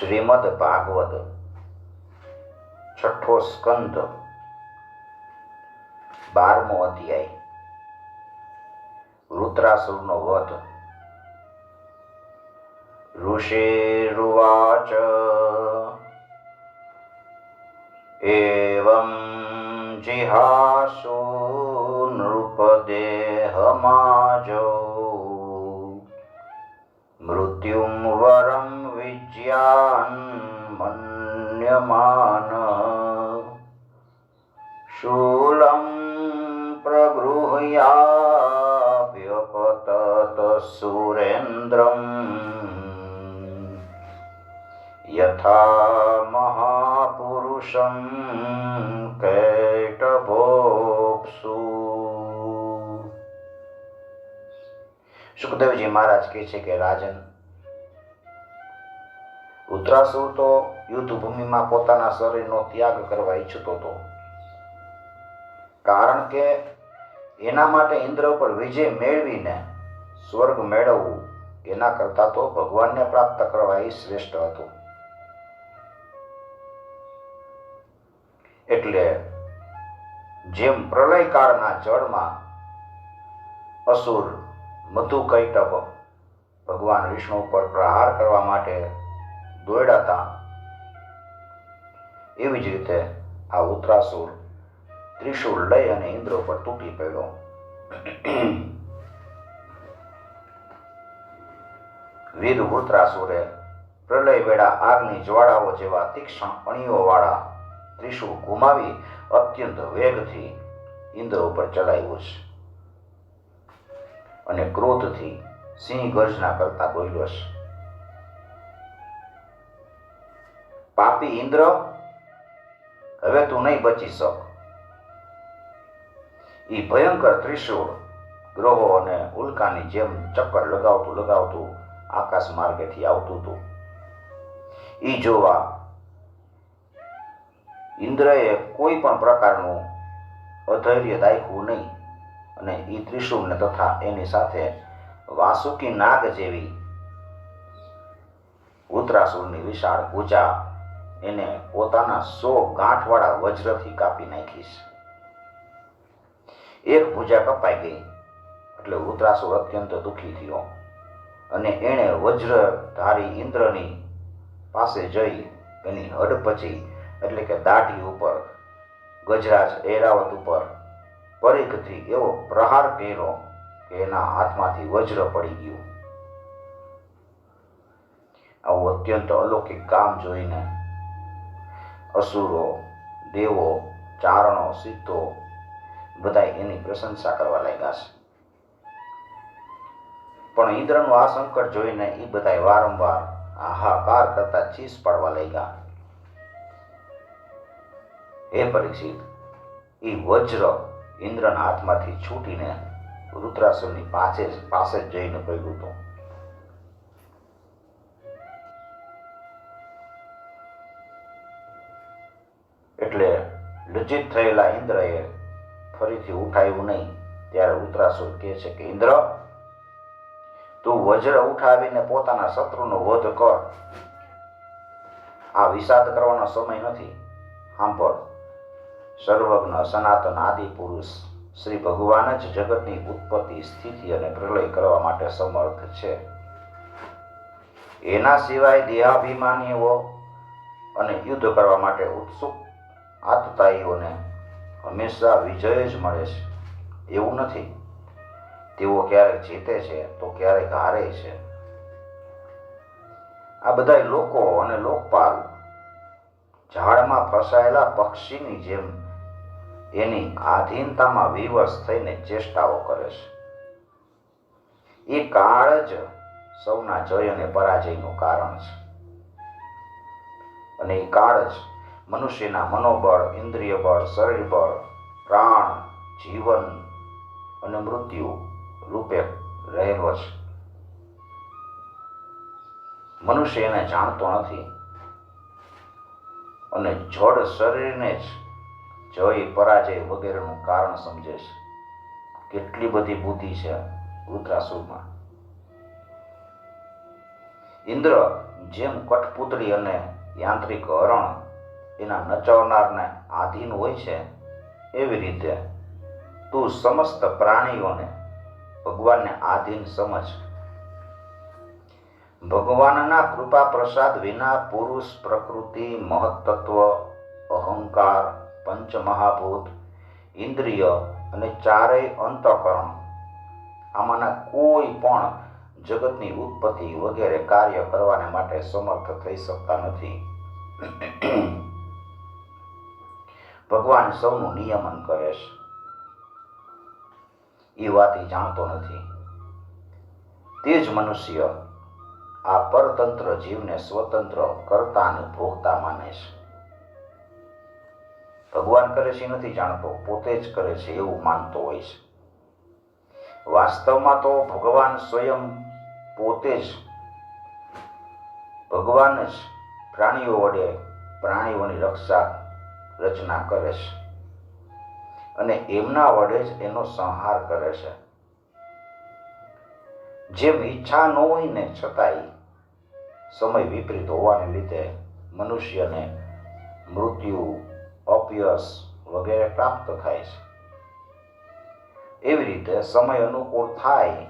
શ્રીમદ ભાગવત. છઠ્ઠો સ્કંદ. બારમો અધ્યાય. રુદ્રાસુરનો વધ. ઋષિરુવાચ. એવં જિહાસુ નૃપદેહમાજો मृत्युं वरं विज्ञान्यमान शूलं प्रगृह्या व्यपतसुरेन्द्रम् यथा महापुरुषं कै સુખદેવજી મહારાજ કહે છે કે, રાજન, ઉત્તરાસુર તો યુદ્ધભૂમિમાં પોતાના શરીરનો ત્યાગ કરવા ઈચ્છતો હતો. કારણ કે એના માટે ઇન્દ્ર ઉપર વિજય મેળવીને સ્વર્ગ મેળવવું એના કરતા તો ભગવાનને પ્રાપ્ત કરવા એ શ્રેષ્ઠ હતું. એટલે જેમ પ્રલયકાળના જળમાં અસુર મધુ કૈટભ ભગવાન વિષ્ણુ પર પ્રહાર કરવા માટે દોડાતા એવી જ રીતે આ ઉત્તરાસુર ત્રિશુળ લઈ અને ઇન્દ્ર ઉપર તૂટી પડ્યો. વીર વૃત્રાસુરે પ્રલય વેળા આગની જ્વાળાઓ જેવા તીક્ષ્ણ અણીઓ વાળા ત્રિશુળ ગુમાવી અત્યંત વેગથી ઇન્દ્ર ઉપર ચલાવ્યું છે. અને ક્રોધથી સિંહ ગર્જના કરતા બોલ્યો છે પાપી ઇન્દ્ર, હવે તું નહીં બચી શક. એ ભયંકર ત્રિશૂળ ગ્રહો અને ઉલ્કાની જેમ ચક્કર લગાવતું લગાવતું આકાશ માર્ગેથી આવતું હતું. એ જોવા ઇન્દ્રએ કોઈ પણ પ્રકારનું અધૈર્ય દાખવું નહીં. અને ઈ ત્રિશુળને તથા એની સાથે વાસુકી નાગ જેવી ઉત્તરાસુરની વિશાળ પૂજા એને પોતાના સો ગાંઠવાળા વજ્રથી કાપી નાખીશ. એક પૂજા કપાઈ ગઈ એટલે ઉત્તરાસુર અત્યંત દુઃખી થયો અને એણે વજ્રધારી ઇન્દ્રની પાસે જઈ એની હડપચી એટલે કે દાઢી ઉપર ગજરાજ, એરાવત ઉપર પરીખથી એવો પ્રહાર કર્યો કે એના હાથમાંથી વજ્ર પડી ગયું. આવું અત્યંત અલૌકિક કામ જોઈને અસુરો, દેવો, ચારણો, સિદ્ધો બધા એની પ્રશંસા કરવા લાગ્યા છે. પણ ઇન્દ્રનું આ સંકટ જોઈને એ બધા વારંવાર હાહાકાર કરતા ચીસ પાડવા લાગ્યા. હે પરીક્ષિત એ વજ્ર ઇન્દ્રના હાથમાંથી છૂટીને રુદ્રાસુરની પાસે પાસે જ જઈને પડ્યું હતું એટલે લજ્જિત થયેલા ઇન્દ્રએ ફરીથી ઉઠાયું નહીં. ત્યારે રુદ્રાસુર કહે છે કે, ઇન્દ્ર, તું વજ્ર ઉઠાવીને પોતાના શત્રુનો વધ કર. આ વિષાદ કરવાનો સમય નથી. સાંભળ સર્વજ્ઞ, સનાતન, આદિ પુરુષ શ્રી ભગવાન જ જગતની ઉત્પત્તિ, સ્થિતિ અને પ્રલય કરવા માટે સમર્થ છે. એના સિવાય દેહાભિમાનીઓ અને યુદ્ધ કરવા માટે ઉત્સુક આતતાઈઓને હંમેશા વિજય જ મળે છે. એવું નથી. તેઓ ક્યારેક જીતે છે તો ક્યારેક હારે છે. આ બધા લોકો અને લોકપાલ ઝાડમાં ફસાયેલા પક્ષીની જેમ એની આધીનતામાં વિવશ થઈને ચેષ્ટાઓ કરે છે. એ કાળ જ સૌના જય અને પરાજયનું કારણ છે. અને એ કાળ જ મનુષ્યના મનોબળ ઇન્દ્રિય બળ શરીર બળ પ્રાણ, જીવન અને મૃત્યુ રૂપે રહેલો છે. મનુષ્ય એને જાણતો નથી અને જડ શરીરને જ જય પરાજય વગેરેનું કારણ સમજે છે કેટલી બધી બુદ્ધિ છે રુદ્રાસુરમાં. ઇન્દ્ર જેમ કઠપુતળી અને યાંત્રિક હરણ એના નચાવનારને આધીન હોય છે, એવી રીતે તું સમસ્ત પ્રાણીઓને ભગવાનને આધીન સમજ. ભગવાનના કૃપા પ્રસાદ વિના પુરુષ પ્રકૃતિ મહત્તત્વ અહંકાર પંચમહાભૂત, ઇન્દ્રિય અને ચારેય અંતઃકરણ. આમાંના કોઈ પણ જગતની ઉત્પત્તિ વગેરે કાર્ય કરવાને માટે સમર્થ થઈ શકતા નથી. ભગવાન સૌનું નિયમન કરે છે. એ વાત જાણતો નથી. તે જ મનુષ્ય આ પરતંત્ર જીવને સ્વતંત્ર કરતા અને ભોગતા માને છે. ભગવાન કરે છે એ નથી જાણતો, પોતે જ કરે છે એવું માનતો હોય છે. વાસ્તવમાં તો ભગવાન સ્વયં પોતે જ, ભગવાન જ પ્રાણીઓ વડે પ્રાણીઓની રક્ષા રચના કરે છે. અને એમના વડે જ એનો સંહાર કરે છે. જેમ ઈચ્છા ન હોય ને છતાંય સમય વિપરીત હોવાને લીધે મનુષ્યને મૃત્યુ અપયશ વગેરે પ્રાપ્ત થાય છે. એવી રીતે સમય અનુકૂળ થાય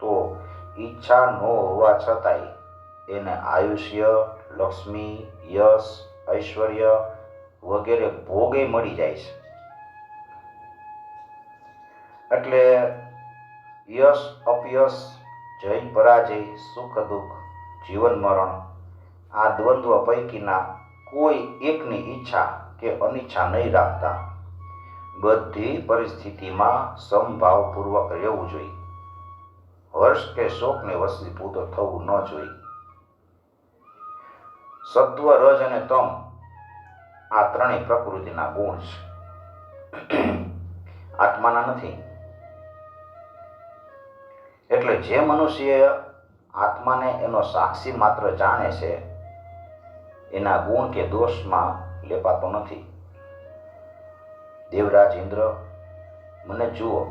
તો ઈચ્છા ન હોવા છતાંય એને આયુષ્ય, લક્ષ્મી, યશ, ઐશ્વર્ય વગેરે ભોગે મળી જાય છે. એટલે યશ અપયશ જય, પરાજય, સુખ, દુઃખ, જીવન, મરણ આ દ્વંદ્વ પૈકીના કોઈ એકની ઈચ્છા કે અનિચ્છા નહીં રાખતા. બધી પરિસ્થિતિમાં સમભાવપૂર્વક રહેવું જોઈએ. હર્ષ કે શોકને વસીભૂત થવું ન જોઈએ. સત્વ, રજ અને તમ આ ત્રણેય પ્રકૃતિના ગુણ છે. આત્માના નથી. એટલે જે મનુષ્ય આત્માને એનો સાક્ષી માત્ર જાણે છે, એના ગુણ કે દોષમાં લેપાતો નથી. દેવરાજ ઇન્દ્ર, મને જુઓ.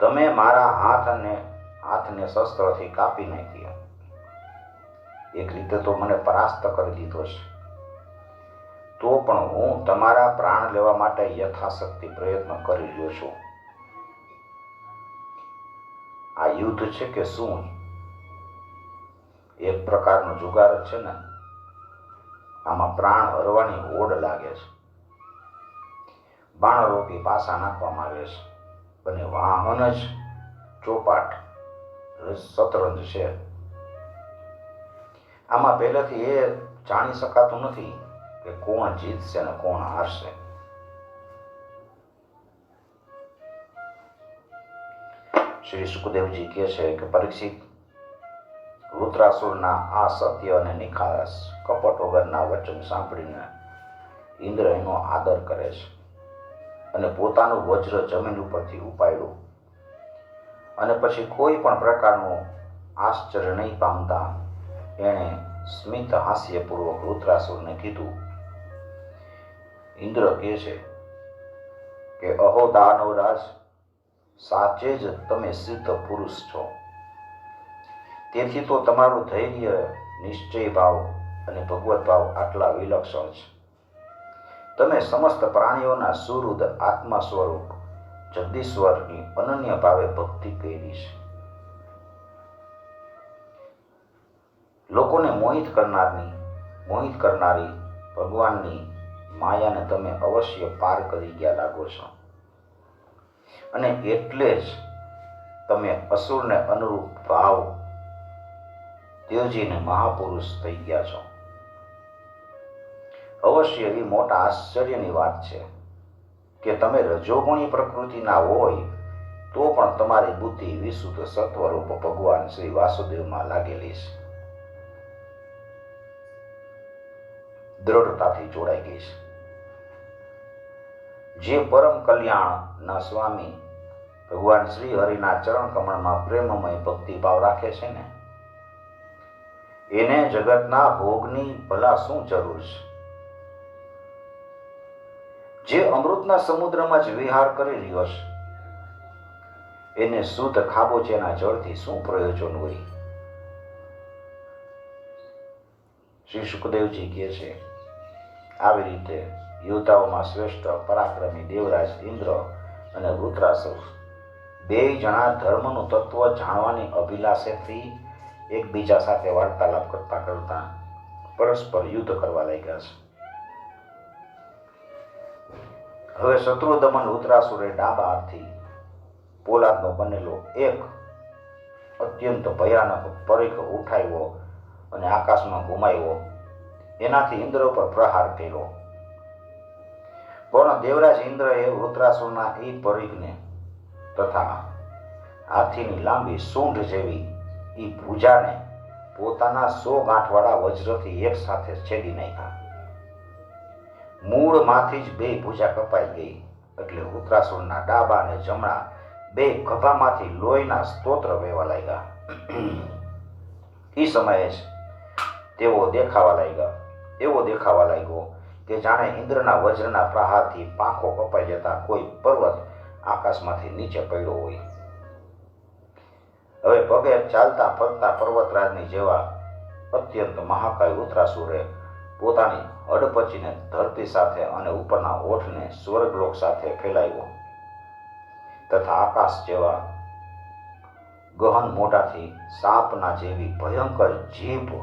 તમે મારા હાથ અને હાથને શસ્ત્રથી કાપી નાખ્યો. એક રીતે તો મને પરાસ્ત કરી દીધો છે. તો પણ હું તમારા પ્રાણ લેવા માટે યથાશક્તિ પ્રયત્ન કરી રહ્યો છું. આ યુદ્ધ છે કે શું? એક પ્રકારનો જુગાર છે ને? આમાં પ્રાણ હરવાની ઓડ લાગે છે. બાણરોપી પાસા નાખવામાં આવે છે. અને વાહન જ ચોપાટ શતરંજ છે. આમાં પહેલેથી એ જાણી શકાતું નથી કે કોણ જીતશે અને કોણ હારશે. શ્રી સુખદેવજી કહે છે કે પરીક્ષિત વૃત્રાસુરના આ સત્ય અને નિખારસ કપટ વગરના વચન સાંભળીને ઇન્દ્ર એનો આદર કરે છે અને પોતાનું વજ્ર જમીન ઉપરથી ઉપાડ્યું. અને પછી કોઈ પણ પ્રકારનું આશ્ચર્ય નહીં પામતા એણે સ્મિત હાસ્યપૂર્વક રુદ્રાસુરને કીધું, ઇન્દ્ર કહે છે કે, અહો દાનવરાજ, સાચે જ તમે સિદ્ધ પુરુષ છો. તેથી તો તમારું ધૈર્ય નિશ્ચય ભાવ અને ભગવત ભાવ આટલા વિલક્ષણ છે. તમે સમસ્ત પ્રાણીઓના સુરુદ આત્મા સ્વરૂપ જગદીશ્વરની અનન્ય ભાવે ભક્તિ કરી છે. લોકોને મોહિત કરનારની, મોહિત કરનારી ભગવાનની માયાને તમે અવશ્ય પાર કરી ગયા લાગો છો. અને એટલે જ તમે અસુરને અનુરૂપ ભાવ ત્યજીને મહાપુરુષ થઈ ગયા છો. અવશ્ય એ મોટા આશ્ચર્યની વાત છે કે તમે રજોગુણી પ્રકૃતિના હોય તો પણ તમારી બુદ્ધિ વિશુદ્ધ સત્વરૂપ ભગવાન શ્રી વાસુદેવમાં લાગેલી છે. દ્રઢતાથી જોડાઈ ગઈ છે. જે પરમ કલ્યાણના સ્વામી ભગવાન શ્રી હરિના ચરણ કમળમાં પ્રેમમય ભક્તિભાવ રાખે છે ને એને જગતના ભોગની ભલા શું જરૂર છે? જે અમૃતના સમુદ્રમાં જ વિહાર કરી રહ્યો છે, એને શુદ્ધ ખાબોચેના જળથી શું પ્રયોજન હોય? શ્રી સુખદેવજી કહે છે, આવી રીતે યોદ્ધાઓમાં શ્રેષ્ઠ પરાક્રમી દેવરાજ ઇન્દ્ર અને વૃત્રાસુર બે જણા ધર્મનું તત્વ જાણવાની અભિલાષેથી એકબીજા સાથે વાર્તાલાપ કરતા કરતા પરસ્પર યુદ્ધ કરવા લાગ્યા છે. હવે શત્રુ દમન ઉત્તરાસુરે ડાબા હાથથી પોલાદનો બનેલો એક અત્યંત ભયાનક પરીખ ઉઠાવ્યો અને આકાશમાં ઘુમાવ્યો એનાથી ઇન્દ્ર પર પ્રહાર કર્યો. પણ દેવરાજ ઇન્દ્રએ વૃત્રાસુરના એ પરીખને તથા હાથીની લાંબી સૂંઢ જેવી એ ભૂજાને પોતાના સો ગાંઠવાળા વજ્રથી એક સાથે છેદી નાખ્યા. મૂળમાંથી જ બે ભૂજા કપાઈ ગઈ, એટલે ઉત્તરાસુરના ડાબા અને જમણા બે ખભામાંથી લોહીના સ્તોત્ર વહેવા લાગ્યા. એ સમયે જ તેઓ દેખાવા લાગ્યા. એવો દેખાવા લાગ્યો કે જાણે ઇન્દ્રના વજ્રના પ્રહારથી પાંખો કપાઈ જતા કોઈ પર્વત આકાશમાંથી નીચે પડ્યો હોય. હવે પગે ચાલતા ફરતા પર્વતરાજની જેવા અત્યંત મહાકાય ઉતરાસુરે પોતાની હડપચીને ધરતી સાથે અને ઉપરના ઓઠને સ્વર્ગલોક સાથે ફેલાવ્યો. તથા આકાશ જેવા ગહન મોઢાથી સાપના જેવી ભયંકર જીભ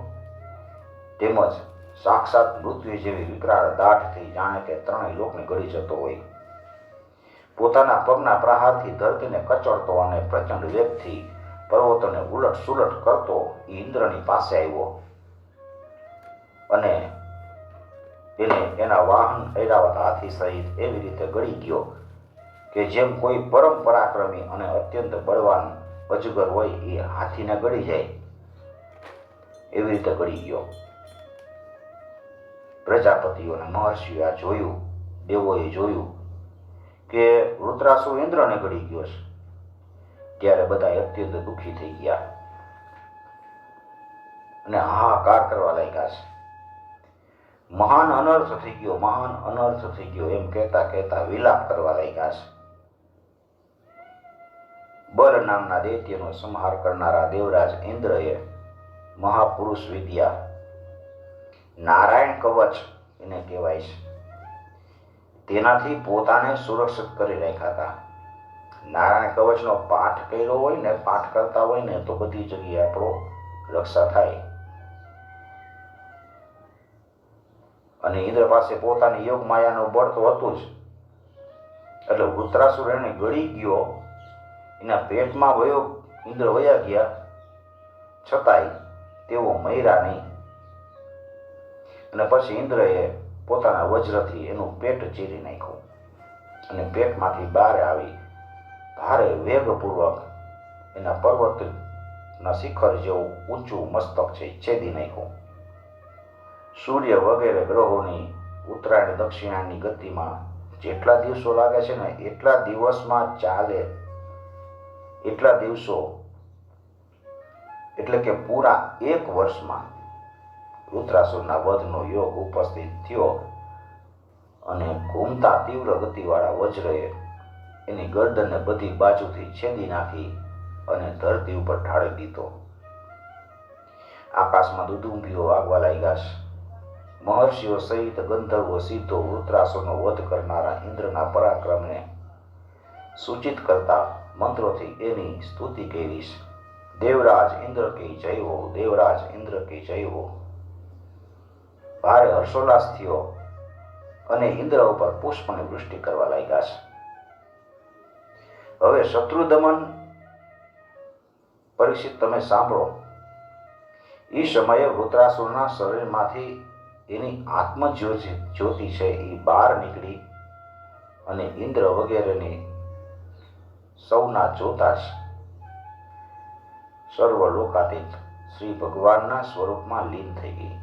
તેમજ સાક્ષાત મૃત્યુ જેવી વિકરાળ દાઢથી જાણે કે ત્રણેય લોકને ગળી જતો હોય. પોતાના પગના પ્રહારથી ધરતીને કચડતો અને પ્રચંડ વેગથી પર્વતોને ઉલટ સુલટ કરતો ઇન્દ્રની પાસે આવ્યો. અને એને એના વાહન ઐરાવત હાથી સહિત એવી રીતે ગળી ગયો કે જેમ કોઈ પરમ પરાક્રમી અને અત્યંત બળવાન અજગર હોય એ હાથીને ગળી જાય. એવી રીતે ગળી ગયો. પ્રજાપતિઓ અને મહર્ષિઓએ આ જોયું, દેવોએ જોયું કે વૃત્રાસુ ઇન્દ્રને ગળી ગયો છે. ત્યારે બધા અત્યંત દુઃખી થઈ ગયા. અને હાહાકાર કરવા લાગ્યા છે. મહાન અનર્થ થઈ ગયો, મહાન અનર્થ થઈ ગયો, એમ કહેતા કહેતા વિલાપ કરવા લાગ્યા છે. બર નામના દૈત્યનો સંહાર કરનારા દેવરાજ ઇન્દ્રએ મહાપુરુષ વિદ્યા, નારાયણ કવચ એને કહેવાય છે. તેનાથી પોતાને સુરક્ષિત કરી રાખ્યા હતા. નારાયણ કવચનો પાઠ કર્યો હોય ને, પાઠ કરતા હોય ને, તો બધી જગ્યાએ આપણો રક્ષા થાય. અને ઇન્દ્ર પાસે પોતાની યોગ માયાનું બળ તો હતું જ. એટલે વૃત્રાસુર એને ગળી ગયો. એના પેટમાં વયો ઇન્દ્ર વયા ગયા. છતાંય તેઓ મયરા નહીં. અને પછી ઇન્દ્રએ પોતાના વજ્રથી એનું પેટ ચીરી નાખ્યું. અને પેટમાંથી બહાર આવી ભારે વેગપૂર્વક એના પર્વતના શિખર જેવું ઊંચું મસ્તક છે છેદી નાખ્યું. સૂર્ય વગેરે ગ્રહોની ઉત્તરાયણ દક્ષિણાની ગતિમાં જેટલા દિવસો લાગે છે ને, એટલા દિવસમાં ચાલે. એટલા દિવસો, એટલે કે પૂરા એક વર્ષમાં રુદ્રાસુરના વધનો યોગ ઉપસ્થિત થયો અને ઘૂમતા તીવ્ર ગતિવાળા વજ્રએ એની ગરદનને બધી બાજુથી છેદી નાખી અને ધરતી ઉપર ઢાળી દીધો. આકાશમાં દુદુંબીઓ આગવા લાગ્યા છે. મહર્ષિઓ સહિત ગંધર્વો સીધો વૃત્રાસોનો વધ કરનારા ઇન્દ્રના પરાક્રમને સૂચિત કરતા મંત્રોથી એની સ્તુતિ કરીશ દેવરાજ ઇન્દ્ર કે જય હો, દેવરાજ ઇન્દ્ર કે જય હો. ભારે હર્ષોલ્લાસ થયો અને ઇન્દ્ર ઉપર પુષ્પની વૃષ્ટિ કરવા લાગ્યા છે. હવે શત્રુ દમન પરીક્ષિત તમે સાંભળો. એ સમયે વૃત્રાસુરના શરીરમાંથી એની આત્મજ્યોતિ જ્યોતિ છે એ બહાર નીકળી અને ઇન્દ્ર વગેરેની સૌના જોતા જ સર્વ લોકાતીત શ્રી ભગવાનના સ્વરૂપમાં લીન થઈ ગઈ.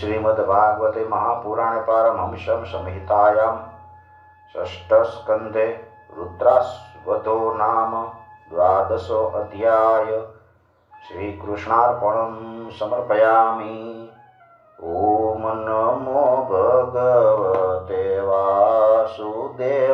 श्रीमद्भागवते महापुराणे पारमहंसं संहितायां षष्ठस्कन्धे रुद्रास्वधो नाम द्वादशोऽध्याय श्रीकृष्णार्पणं समर्पयामि ॐ नमो भगवते वासुदेव